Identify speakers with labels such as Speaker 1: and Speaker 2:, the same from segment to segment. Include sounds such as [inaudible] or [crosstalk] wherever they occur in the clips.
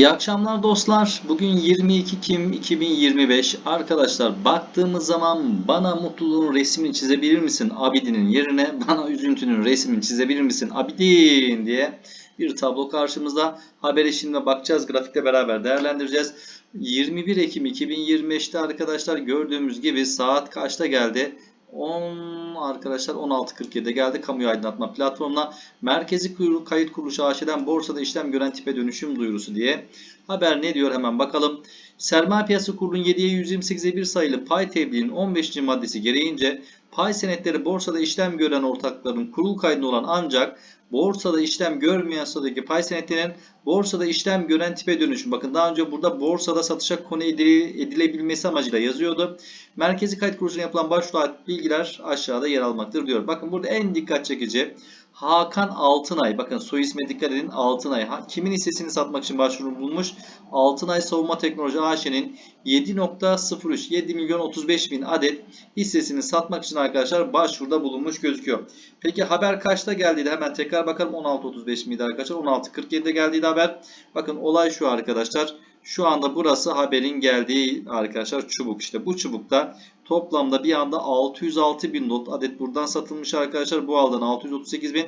Speaker 1: İyi akşamlar dostlar. Bugün 22 Ekim 2025. Arkadaşlar baktığımız zaman bana mutluluğun resmini çizebilir misin Abidin'in yerine [laughs] bana üzüntünün resmini çizebilir misin Abidin diye bir tablo karşımızda. Habere şimdi bakacağız. Grafikle beraber değerlendireceğiz. 21 Ekim 2025'te arkadaşlar gördüğümüz gibi saat kaçta geldi? 10 arkadaşlar 16.47'de geldi kamuyu aydınlatma platformuna. Merkezi kuyru- kayıt kuruluşu AŞ'den borsada işlem gören tipe dönüşüm duyurusu diye. Haber ne diyor? Hemen bakalım. Sermaye Piyasası Kurulu'nun 7'ye 128'e 1 sayılı pay tebliğinin 15. maddesi gereğince pay senetleri borsada işlem gören ortakların kurul kaydında olan ancak borsada işlem görmeyen statüdeki pay senetlerinin borsada işlem gören tipe dönüşüm. Bakın daha önce burada borsada satışa konu edile- edilebilmesi amacıyla yazıyordu. Merkezi kayıt kuruluşuna yapılan başvuru bilgiler aşağıda yer almaktadır diyor. Bakın burada en dikkat çekici Hakan Altınay. Bakın soy isme dikkat edin Altınay. Kimin hissesini satmak için başvuru bulmuş? Altınay Savunma Teknoloji AŞ'nin 7.03 7 milyon 35 bin adet hissesini satmak için arkadaşlar başvuruda bulunmuş gözüküyor. Peki haber kaçta geldiydi? Hemen tekrar bakalım. 16.35 miydi arkadaşlar? 16.47'de geldiydi haber. Bakın olay şu arkadaşlar. Şu anda burası haberin geldiği arkadaşlar çubuk işte. Bu çubukta toplamda bir anda 606 bin lot adet buradan satılmış arkadaşlar. Bu aldan 638 bin.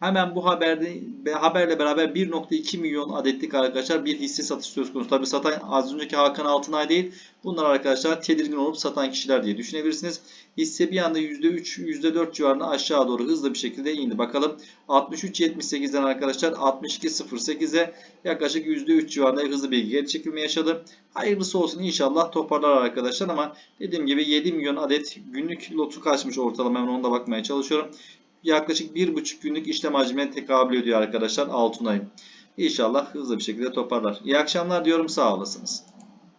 Speaker 1: Hemen bu haberde haberle beraber 1.2 milyon adetlik arkadaşlar bir hisse satış söz konusu. Tabi satan az önceki Hakan Altınay değil. Bunlar arkadaşlar tedirgin olup satan kişiler diye düşünebilirsiniz. Hisse bir anda %3, %4 civarına aşağı doğru hızlı bir şekilde indi. Bakalım 63.78'den arkadaşlar 62.08'e yaklaşık %3 civarında hızlı bir geri çekilme yaşadı. Hayırlısı olsun inşallah toparlar arkadaşlar ama dediğim gibi 7 milyon adet günlük lotu kaçmış ortalama hemen ona da bakmaya çalışıyorum. Yaklaşık 1,5 günlük işlem hacmine tekabül ediyor arkadaşlar altın. İnşallah hızlı bir şekilde toparlar. İyi akşamlar diyorum sağ olasınız.